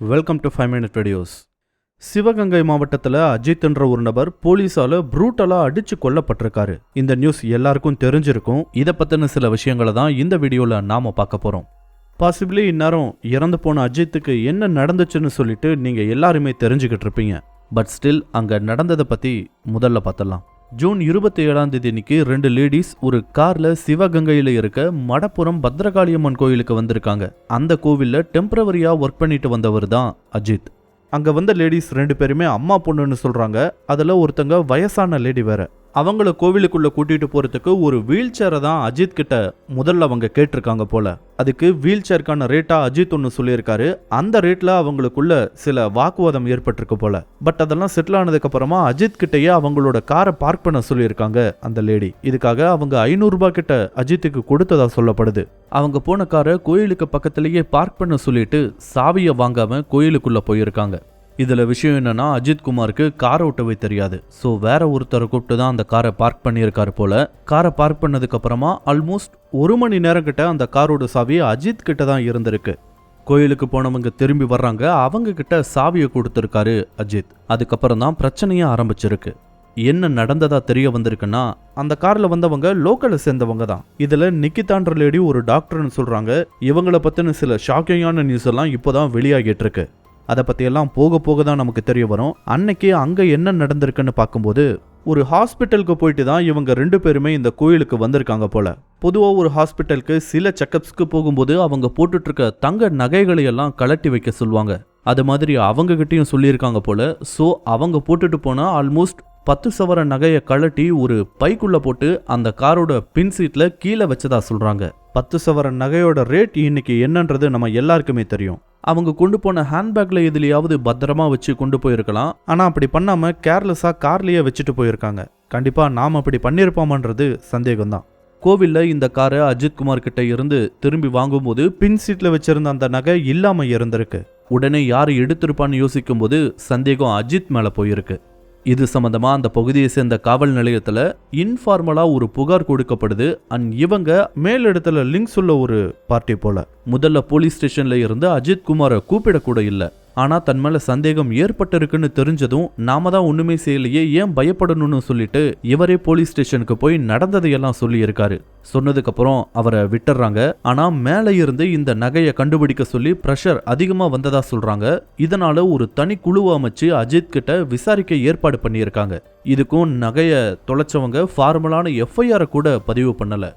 Welcome to five minute videos Sivaganga மாவட்டத்தில் அஜித் என்ற ஒரு நபர் போலீஸால் ப்ரூட்டலாக அடித்து கொல்லப்பட்டிருக்காரு. இந்த நியூஸ் எல்லாருக்கும் தெரிஞ்சிருக்கும். இதை பற்றின சில விஷயங்களை தான் இந்த வீடியோவில் நாம் பார்க்க போகிறோம் பாசிபிளி இந்நேரம் இறந்து போன அஜித்துக்கு என்ன நடந்துச்சுன்னு சொல்லிட்டு நீங்கள் எல்லாருமே தெரிஞ்சுக்கிட்டு இருப்பீங்க பட் ஸ்டில் அங்கே நடந்ததை பற்றி முதல்ல பார்த்தலாம் ஜூன் இருபத்தி ஏழாம் தேதி அன்னைக்கு ரெண்டு லேடிஸ் ஒரு கார்ல சிவகங்கையில இருக்க மடப்புரம் பத்ரகாளியம்மன் கோயிலுக்கு வந்திருக்காங்க. அந்த கோவில்ல டெம்பரவரியா ஒர்க் பண்ணிட்டு வந்தவர் தான் அஜித். அங்க வந்த லேடிஸ் ரெண்டு பேருமே அம்மா பொண்ணுன்னு சொல்றாங்க. அதுல ஒருத்தங்க வயசான லேடி வேற. அவங்கள கோவிலுக்குள்ளே கூட்டிகிட்டு போகிறதுக்கு ஒரு வீல் சேரை தான் அஜித் கிட்ட முதல்ல அவங்க கேட்டிருக்காங்க போல. அதுக்கு வீல் சேருக்கான ரேட்டாக அஜித் ஒன்று சொல்லியிருக்காரு. அந்த ரேட்டில் அவங்களுக்குள்ள சில வாக்குவாதம் ஏற்பட்டிருக்கு போல. பட் அதெல்லாம் செட்டில் ஆனதுக்கப்புறமா அஜித் கிட்டேயே அவங்களோட காரை பார்க் பண்ண சொல்லியிருக்காங்க அந்த லேடி இதுக்காக அவங்க ஐநூறுரூபா கிட்ட அஜித்துக்கு கொடுத்ததா சொல்லப்படுது. அவங்க போன காரை கோயிலுக்கு பக்கத்துலேயே பார்க் பண்ண சொல்லிட்டு சாவியை வாங்காமல் கோயிலுக்குள்ளே போயிருக்காங்க. இதில் விஷயம் என்னன்னா அஜித் குமாருக்கு காரை ஓட்டவே தெரியாது. ஸோ வேற ஒருத்தரை கூப்பிட்டு தான் அந்த காரை பார்க் பண்ணியிருக்காரு போல. காரை பார்க் பண்ணதுக்கப்புறமா ஆல்மோஸ்ட் ஒரு மணி நேரம் கிட்ட அந்த காரோட சாவி அஜித் கிட்ட தான் இருந்திருக்கு. கோயிலுக்கு போனவங்க திரும்பி வர்றாங்க அவங்க கிட்ட சாவியை கொடுத்துருக்காரு அஜித். அதுக்கப்புறம் தான் பிரச்சனையே ஆரம்பிச்சிருக்கு. என்ன நடந்ததா தெரிய வந்திருக்குன்னா அந்த கார்ல வந்தவங்க லோக்கலை சேர்ந்தவங்க தான். இதுல நிக்கிதான்ற லேடி ஒரு டாக்டர்னு சொல்றாங்க. இவங்கள பத்தின சில ஷாக்கிங்கான நியூஸ் எல்லாம் இப்போதான் வெளியாகிட்டு இருக்கு. அதை பற்றியெல்லாம் போக போக தான் நமக்கு தெரிய வரும். அன்னைக்கு அங்கே என்ன நடந்திருக்குன்னு பார்க்கும்போது ஒரு ஹாஸ்பிட்டலுக்கு போயிட்டு தான் இவங்க ரெண்டு பேருமே இந்த கோயிலுக்கு வந்திருக்காங்க போல. பொதுவாக ஒரு ஹாஸ்பிட்டலுக்கு சில செக்கப்ஸ்க்கு போகும்போது அவங்க போட்டுட்டு இருக்க தங்க நகைகளை எல்லாம் கலட்டி வைக்க சொல்லுவாங்க. அது மாதிரி அவங்க சொல்லியிருக்காங்க போல. ஸோ அவங்க போட்டுட்டு போனால் ஆல்மோஸ்ட் பத்து சவர நகையை கழட்டி ஒரு பைக்குள்ளே போட்டு அந்த காரோட பின் சீட்டில் கீழே வச்சதா சொல்கிறாங்க பத்து சவர நகையோட ரேட் இன்னைக்கு என்னன்றது நம்ம எல்லாருக்குமே தெரியும். அவங்க கொண்டு போன ஹேண்ட்பேக்ல எதுலையாவது பத்திரமா வச்சு கொண்டு போயிருக்கலாம். ஆனா அப்படி பண்ணாம கேர்லெஸ்ஸா கார்லயே வச்சுட்டு போயிருக்காங்க. கண்டிப்பா நாம் அப்படி பண்ணியிருப்போமான்றது சந்தேகம்தான். கோவிலில் இந்த காரை அஜித் குமார் கிட்ட இருந்து திரும்பி வாங்கும்போது பின் சீட்டில் வச்சிருந்த அந்த நகை இல்லாமல் இருந்திருக்கு. உடனே யார் எடுத்திருப்பான்னு யோசிக்கும்போது சந்தேகம் அஜித் மேலே போயிருக்கு. இது சம்மந்தமாக அந்த பகுதியை சேர்ந்த காவல் நிலையத்தில் இன்ஃபார்மலாக ஒரு புகார் கொடுக்கப்படுது. அண்ட் இவங்க மேலிடத்தில் லிங்க்ஸ் உள்ள ஒரு பார்ட்டி போல. முதல்ல போலீஸ் ஸ்டேஷனில் இருந்து அஜித் குமாரை கூப்பிடக்கூட இல்லை. ஆனால் தன் மேலே சந்தேகம் ஏற்பட்டிருக்குன்னு தெரிஞ்சதும் நாம தான் ஒன்றுமே செய்யலையே ஏன் பயப்படணும்னு சொல்லிட்டு இவரே போலீஸ் ஸ்டேஷனுக்கு போய் நடந்ததையெல்லாம் சொல்லியிருக்காரு. சொன்னதுக்கப்புறம் அவரை விட்டுறாங்க. ஆனால் மேலே இருந்து இந்த நகையை கண்டுபிடிக்க சொல்லி ப்ரெஷர் அதிகமாக வந்ததா சொல்கிறாங்க இதனால் ஒரு தனி குழுவை அமைச்சு அஜித் கிட்ட விசாரிக்க ஏற்பாடு பண்ணியிருக்காங்க. இதுக்கும் நகையை தொலைச்சவங்க ஃபார்மலான எஃப்ஐஆரை கூட பதிவு பண்ணலை.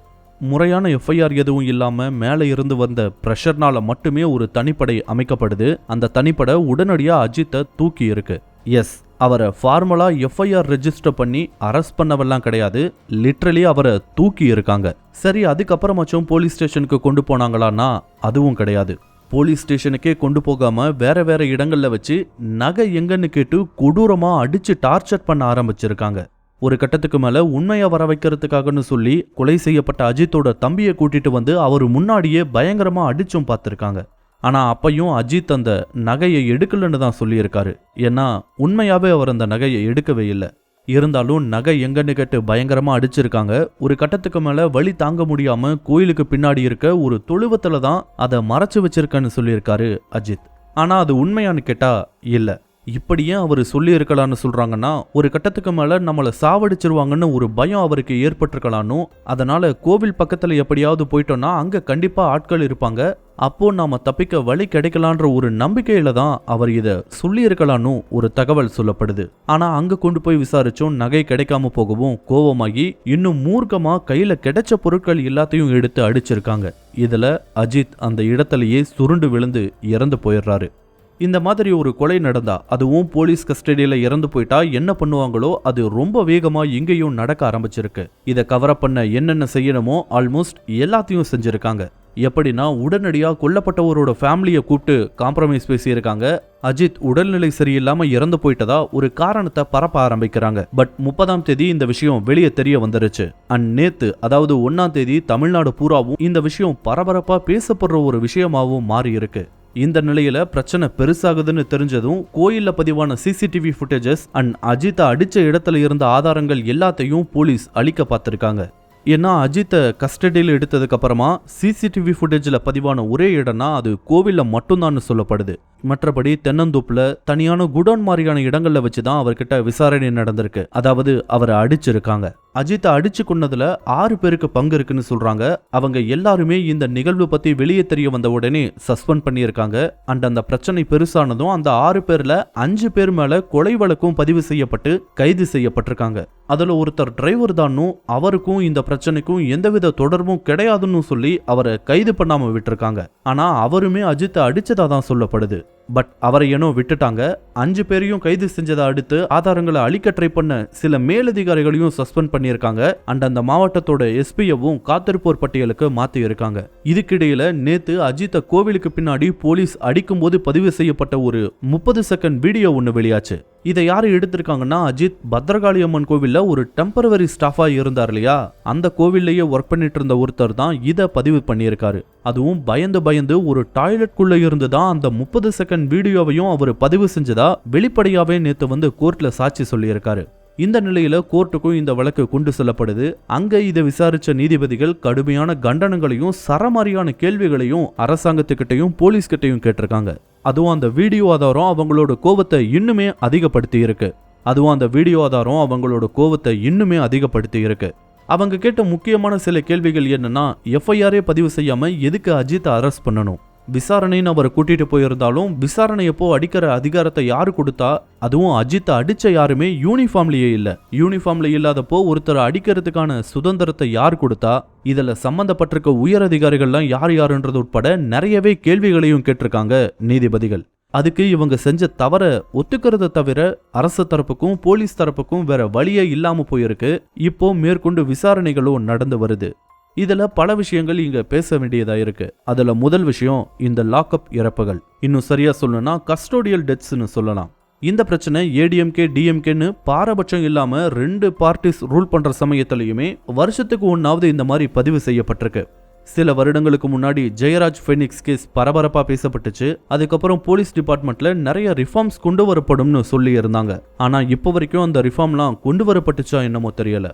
முறையான எஃப்ஐஆர் எதுவும் இல்லாமல் மேலே இருந்து வந்த ப்ரெஷர்னால மட்டுமே ஒரு தனிப்படை அமைக்கப்படுது. அந்த தனிப்படை உடனடியாக அஜித்தை தூக்கி இருக்கு. எஸ் அவரை ஃபார்மலாக எஃப்ஐஆர் ரெஜிஸ்டர் பண்ணி அரெஸ்ட் பண்ணவெல்லாம் கிடையாது. லிட்ரலி அவரை தூக்கி இருக்காங்க. சரி அதுக்கப்புறமாச்சும் போலீஸ் ஸ்டேஷனுக்கு கொண்டு போனாங்களான்னா அதுவும் கிடையாது. போலீஸ் ஸ்டேஷனுக்கே கொண்டு போகாம வேற வேற இடங்களில் வச்சு நகை எங்கன்னு கேட்டு கொடூரமாக அடிச்சு டார்ச்சர் பண்ண ஆரம்பிச்சிருக்காங்க. ஒரு கட்டத்துக்கு மேலே உண்மையை வர வைக்கிறதுக்காகன்னு சொல்லி கொலை செய்யப்பட்ட அஜித்தோட தம்பியை கூட்டிட்டு வந்து அவர் முன்னாடியே பயங்கரமாக அடிச்சும் பார்த்துருக்காங்க. ஆனால் அப்பையும் அஜித் அந்த நகையை எடுக்கலன்னு தான் சொல்லியிருக்காரு. ஏன்னா உண்மையாகவே அவர் அந்த நகையை எடுக்கவே இல்லை. இருந்தாலும் நகை எங்கன்னு கேட்டு பயங்கரமாக அடிச்சிருக்காங்க. ஒரு கட்டத்துக்கு மேலே வழி தாங்க முடியாமல் கோயிலுக்கு பின்னாடி இருக்க ஒரு தொழுவத்தில் தான் அதை மறைச்சு வச்சிருக்கேன்னு சொல்லியிருக்காரு அஜித். ஆனால் அது உண்மையான்னு கேட்டால் இல்லை. இப்படி ஏன் அவர் சொல்லியிருக்கலான்னு சொல்கிறாங்கன்னா ஒரு கட்டத்துக்கு மேலே நம்மளை சாவடிச்சிருவாங்கன்னு ஒரு பயம் அவருக்கு ஏற்பட்டிருக்கலானும் அதனால் கோவில் பக்கத்தில் எப்படியாவது போயிட்டோம்னா அங்கே கண்டிப்பாக ஆட்கள் இருப்பாங்க. அப்போது நாம் தப்பிக்க வழி கிடைக்கலான்ற ஒரு நம்பிக்கையில் தான் அவர் இதை சொல்லியிருக்கலான்னு ஒரு தகவல் சொல்லப்படுது. ஆனால் அங்கே கொண்டு போய் விசாரிச்சும் நகை கிடைக்காம போகவும் கோவமாகி இன்னும் மூர்க்கமாக கையில் கிடைச்ச பொருட்கள் எல்லாத்தையும் எடுத்து அடிச்சிருக்காங்க. இதில் அஜித் அந்த இடத்துலயே சுருண்டு விழுந்து இறந்து போயிடுறாரு. இந்த மாதிரி ஒரு கொலை நடந்தா அதுவும் போலீஸ் கஸ்டடியில் இறந்து போயிட்டா என்ன பண்ணுவாங்களோ அது ரொம்ப வேகமாக இங்கேயும் நடக்க ஆரம்பிச்சிருக்கு. இதை கவர் பண்ண என்னென்ன செய்யணுமோ ஆல்மோஸ்ட் எல்லாத்தையும் செஞ்சுருக்காங்க. எப்படின்னா உடனடியாக கொல்லப்பட்டவரோட ஃபேமிலியை கூப்பிட்டு காம்ப்ரமைஸ் பேசியிருக்காங்க. அஜித் உடல்நிலை சரியில்லாம இறந்து போயிட்டதா ஒரு காரணத்தை பரப்ப ஆரம்பிக்கிறாங்க. பட் முப்பதாம் தேதி இந்த விஷயம் வெளியே தெரிய வந்துருச்சு. அண்ட் நேத்து அதாவது ஒன்னாம் தேதி தமிழ்நாடு பூராவும் இந்த விஷயம் பரபரப்பா பேசப்படுற ஒரு விஷயமாவும் மாறி இருக்கு இந்த நிலையில பிரச்சனை பெருசாகுதுன்னு தெரிஞ்சதும் கோயில்ல பதிவான சிசிடிவி ஃபுட்டேஜஸ் அண்ட் அஜித்தை அடிச்ச இடத்துல இருந்த ஆதாரங்கள் எல்லாத்தையும் போலீஸ் அழிக்க பார்த்திருக்காங்க. ஏன்னா அஜித்தை கஸ்டடியில் எடுத்ததுக்கு அப்புறமா சிசிடிவி ஃபுட்டேஜில் பதிவான ஒரே இடம்னா அது கோவிலில் மட்டும்தான்னு சொல்லப்படுது. மற்றபடி தென்னந்தோப்புல தனியான குடோன் மாதிரியான இடங்கள்ல வச்சு தான் அவர்கிட்ட விசாரணை நடந்திருக்கு. அதாவது அவரை அடிச்சிருக்காங்க. அஜித்தை அடிச்சு கொன்னதுல ஆறு பேருக்கு பங்கு இருக்குன்னு சொல்றாங்க. அவங்க எல்லாருமே இந்த நிகழ்வு பத்தி வெளியே தெரிய வந்த உடனே சஸ்பெண்ட் பண்ணியிருக்காங்க. அண்ட் அந்த பிரச்சனை பெருசானதும் அந்த ஆறு பேர்ல அஞ்சு பேர் மேல கொலை வழக்கும் பதிவு செய்யப்பட்டு கைது செய்யப்பட்டிருக்காங்க. அதுல ஒருத்தர் டிரைவர் தானும் அவருக்கும் இந்த பிரச்சனைக்கும் எந்தவித தொடர்பும் கிடையாதுன்னு சொல்லி அவரை கைது பண்ணாம விட்டிருக்காங்க. ஆனா அவருமே அஜித்தை அடிச்சதா தான் சொல்லப்படுது. பட் அவரை ஏனோ விட்டுட்டாங்க. அஞ்சு பேரையும் கைது செஞ்சதை அடுத்து ஆதாரங்களை அழிக்க ட்ரை பண்ண சில மேலதிகாரிகளையும் சஸ்பெண்ட் பண்ணியிருக்காங்க. அண்ட் அந்த மாவட்டத்தோட எஸ்பியவும் காத்திருப்போர் பட்டியலுக்கு மாத்தி இருக்காங்க இதுக்கிடையில நேத்து அஜித்தை கோவிலுக்கு பின்னாடி போலீஸ் அடிக்கும்போது பதிவு செய்யப்பட்ட ஒரு முப்பது செகண்ட் வீடியோ ஒன்று வெளியாச்சு. இதை யார் எடுத்திருக்காங்கன்னா அஜித் பத்ரகாளி அம்மன் கோவில்ல ஒரு டெம்பரவரி ஸ்டாஃபாக இருந்தார் இல்லையா? அந்த கோவில்லையே ஒர்க் பண்ணிட்டு இருந்த ஒருத்தர் தான் இதை பதிவு பண்ணியிருக்காரு. அதுவும் பயந்து பயந்து ஒரு டாய்லெட்குள்ளே இருந்து தான் அந்த முப்பது செகண்ட் வீடியோவையும் அவர் பதிவு செஞ்சதா வெளிப்படையாகவே நேற்று வந்து கோர்ட்டில் சாட்சி சொல்லியிருக்காரு. இந்த நிலையில கோர்ட்டுக்கும் இந்த வழக்கு கொண்டு செல்லப்படுது. அங்க இதை விசாரிச்ச நீதிபதிகள் கடுமையான கண்டனங்களையும் சரமாரியான கேள்விகளையும் அரசாங்கத்துக்கிட்டையும் போலீஸ்கிட்டையும் கேட்டிருக்காங்க. அதுவும் அந்த வீடியோ ஆதாரம் அவங்களோட கோவத்தை இன்னுமே அதிகப்படுத்தி இருக்கு அதுவும் அந்த வீடியோ ஆதாரம் அவங்களோட கோவத்தை இன்னுமே அதிகப்படுத்தி இருக்கு அவங்க கேட்ட முக்கியமான சில கேள்விகள் என்னன்னா எஃப்ஐஆரே பதிவு செய்யாம எதுக்கு அஜித்தை அரெஸ்ட் பண்ணணும்? விசாரணைன்னு அவரை கூட்டிகிட்டு போயிருந்தாலும் விசாரணை எப்போ அடிக்கிற அதிகாரத்தை யார் கொடுத்தா அதுவும் அஜித்தை அடித்த யாருமே யூனிஃபார்ம்லேயே இல்லை. யூனிஃபார்ம்ல இல்லாதப்போ ஒருத்தரை அடிக்கிறதுக்கான சுதந்திரத்தை யார் கொடுத்தா இதில் சம்மந்தப்பட்டிருக்க உயர் அதிகாரிகள்லாம் யார் யாருன்றது உட்பட நிறையவே கேள்விகளையும் கேட்டிருக்காங்க நீதிபதிகள். அதுக்கு இவங்க செஞ்ச தவற ஒத்துக்கிறத தவிர அரசு தரப்புக்கும் போலீஸ் தரப்புக்கும் வேற வழியே இல்லாம போயிருக்கு. இப்போ மேற்கொண்டு விசாரணைகளும் நடந்து வருது. இதில் பல விஷயங்கள் இங்கே பேச வேண்டியதாக இருக்குது அதில் முதல் விஷயம் இந்த லாக்அப் இறப்புகள். இன்னும் சரியாக சொல்லணும்னா கஸ்டோடியல் டெத்ஸ்னு சொல்லலாம். இந்த பிரச்சனை ஏடிஎம்கே டிஎம்கேன்னு பாரபட்சம் இல்லாமல் ரெண்டு பார்ட்டிஸ் ரூல் பண்ணுற சமயத்திலையுமே வருஷத்துக்கு ஒன்றாவது இந்த மாதிரி பதிவு செய்யப்பட்டிருக்கு. சில வருடங்களுக்கு முன்னாடி ஜெயராஜ் ஃபெனிக்ஸ் கேஸ் பரபரப்பாக பேசப்பட்டுச்சு. அதுக்கப்புறம் போலீஸ் டிபார்ட்மெண்ட்ல நிறைய ரிஃபார்ம்ஸ் கொண்டு வரப்படும்னு சொல்லி இருந்தாங்க இப்போ வரைக்கும் அந்த ரிஃபார்ம்லாம் கொண்டு வரப்பட்டுச்சா என்னமோ தெரியலை.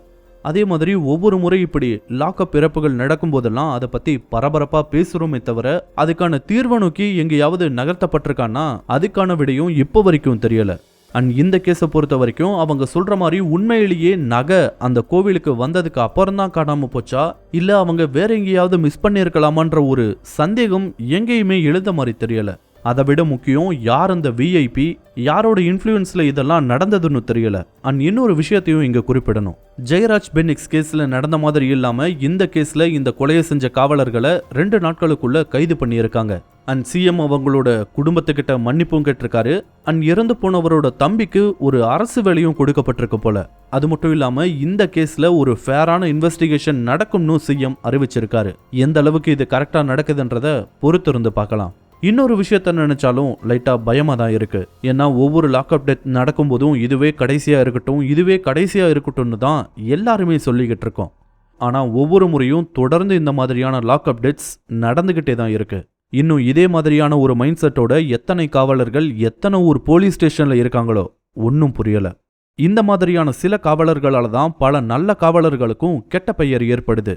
அதே மாதிரி ஒவ்வொரு முறை இப்படி லாக்அப் இறப்புகள் நடக்கும் போதெல்லாம் அதை பத்தி பரபரப்பா பேசுறோமே தவிர அதுக்கான தீர்வை நோக்கி எங்கேயாவது நகர்த்தப்பட்டிருக்கான்னா அதுக்கான விடையும் இப்போ வரைக்கும் தெரியல. அண்ட் இந்த கேஸை பொறுத்த வரைக்கும் அவங்க சொல்ற மாதிரி உண்மையிலேயே நகை அந்த கோவிலுக்கு வந்ததுக்கு அப்புறம் தான் காணாம போச்சா? இல்ல அவங்க வேற எங்கேயாவது மிஸ் பண்ணியிருக்கலாமான்ற ஒரு சந்தேகம் எங்கேயுமே எழுத மாதிரி தெரியல. அதை விட முக்கியம் யார் அந்த விஐபி யாரோட இன்ஃப்ளூயன்ஸில் இதெல்லாம் நடந்ததுன்னு தெரியல. அண்ட் இன்னொரு விஷயத்தையும் இங்கே குறிப்பிடணும். ஜெயராஜ் பென்னிக்ஸ் கேஸில் நடந்த மாதிரி இல்லாமல் இந்த கேஸில் இந்த கொலையை செஞ்ச காவலர்களை ரெண்டு நாட்களுக்குள்ள கைது பண்ணியிருக்காங்க. அண்ட் சிஎம் அவங்களோட குடும்பத்துக்கிட்ட மன்னிப்பும் கேட்டிருக்காரு. அண்ட் இறந்து போனவரோட தம்பிக்கு ஒரு அரசு வேலையும் கொடுக்கப்பட்டிருக்கு போல. அது மட்டும் இல்லாமல் இந்த கேஸில் ஒரு ஃபேரான இன்வெஸ்டிகேஷன் நடக்கும்னு சிஎம் அறிவிச்சிருக்காரு. எந்த அளவுக்கு இது கரெக்டாக நடக்குதுன்றத பொறுத்திருந்து பார்க்கலாம். இன்னொரு விஷயத்த நினைச்சாலும் லைட்டாக பயமா தான் இருக்கு. ஏன்னா ஒவ்வொரு லாக்அப் டெத் நடக்கும்போதும் இதுவே கடைசியா இருக்கட்டும் இதுவே கடைசியா இருக்கட்டும்னு தான் எல்லாருமே சொல்லிக்கிட்டு இருக்கோம். ஆனா ஒவ்வொரு முறையும் தொடர்ந்து இந்த மாதிரியான லாக்அப் டெத்ஸ் நடந்துகிட்டே தான் இருக்கு. இன்னும் இதே மாதிரியான ஒரு மைண்ட் செட்டோட எத்தனை காவலர்கள் எத்தனை ஊர் போலீஸ் ஸ்டேஷன்ல இருக்காங்களோ ஒன்றும் புரியல. இந்த மாதிரியான சில காவலர்களால தான் பல நல்ல காவலர்களுக்கும் கெட்ட பெயர் ஏற்படுது.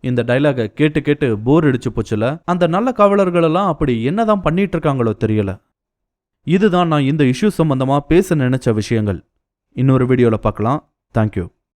இந்த டைலாகை கேட்டு கேட்டு போர் அடிச்சு போச்சுல? அந்த நல்ல காவலர்களெல்லாம் அப்படி என்னதான் பண்ணிட்டு இருக்காங்களோ தெரியல. இதுதான் நான் இந்த இஷ்யூ சம்பந்தமா பேச நினைச்ச விஷயங்கள். இன்னொரு வீடியோல பார்க்கலாம். தேங்க்யூ